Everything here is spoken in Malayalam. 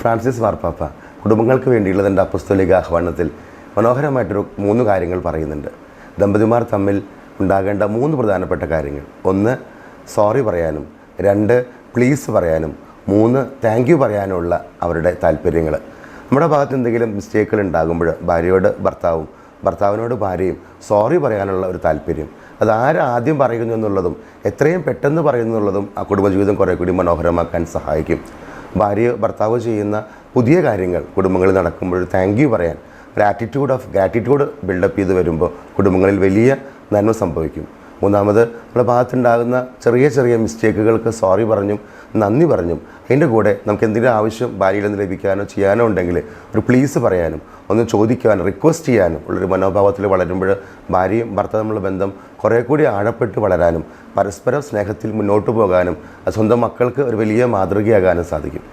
ഫ്രാൻസിസ് മാർപ്പാപ്പ കുടുംബങ്ങൾക്ക് വേണ്ടിയുള്ള തന്റെ അപ്പസ്തോലിക ആഹ്വാനത്തിൽ മനോഹരമായിട്ടൊരു മൂന്ന് കാര്യങ്ങൾ പറയുന്നുണ്ട്. ദമ്പതിമാർ തമ്മിൽ ഉണ്ടാകേണ്ട മൂന്ന് പ്രധാനപ്പെട്ട കാര്യങ്ങൾ. ഒന്ന് സോറി പറയാനും. രണ്ട് പ്ലീസ് പറയാനും. മൂന്ന് താങ്ക് യു പറയാനുമുള്ള അവരുടെ താല്പര്യങ്ങൾ. നമ്മുടെ ഭാഗത്ത് എന്തെങ്കിലും മിസ്റ്റേക്കുകൾ ഉണ്ടാകുമ്പോൾ ഭാര്യയോട് ഭർത്താവും ഭർത്താവിനോട് ഭാര്യയും സോറി പറയാനുള്ള ഒരു താല്പര്യം. അത് ആര് ആദ്യം പറയുന്നു എന്നുള്ളതും എത്രയും പെട്ടെന്ന് പറയുന്നു എന്നുള്ളതും ആ കുടുംബജീവിതം കുറേ കൂടി മനോഹരമാക്കാൻ സഹായിക്കും. ഭാര്യ ഭർത്താവ് ചെയ്യുന്ന പുതിയ കാര്യങ്ങൾ കുടുംബങ്ങളിൽ നടക്കുമ്പോൾ താങ്ക് യു പറയാൻ. ഒരു ആറ്റിറ്റ്യൂഡ് ഓഫ് ഗ്രാറ്റിറ്റ്യൂഡ് ബിൽഡപ്പ് ചെയ്ത് വരുമ്പോൾ കുടുംബങ്ങളിൽ വലിയ നന്മ സംഭവിക്കും. മൂന്നാമത് നമ്മുടെ ഭാഗത്തുണ്ടാകുന്ന ചെറിയ ചെറിയ മിസ്റ്റേക്കുകൾക്ക് സോറി പറഞ്ഞും നന്ദി പറഞ്ഞും അതിന്റെ കൂടെ നമുക്ക് എന്തെങ്കിലും ആവശ്യം ഭാര്യയിൽ നിന്ന് ലഭിക്കാനോ ചെയ്യാനോ ഉണ്ടെങ്കിൽ ഒരു പ്ലീസ് പറയാനും ഒന്ന് ചോദിക്കാനും റിക്വസ്റ്റ് ചെയ്യാനും ഉള്ളൊരു മനോഭാവത്തിൽ വളരുമ്പോൾ ഭാര്യയും ഭർത്താവ് തമ്മിലുള്ള ബന്ധം കുറേ കൂടി ആഴപ്പെട്ട് വളരാനും പരസ്പരം സ്നേഹത്തിൽ മുന്നോട്ട് പോകാനും സ്വന്തം മക്കൾക്ക് ഒരു വലിയ മാതൃകയാകാനും സാധിക്കും.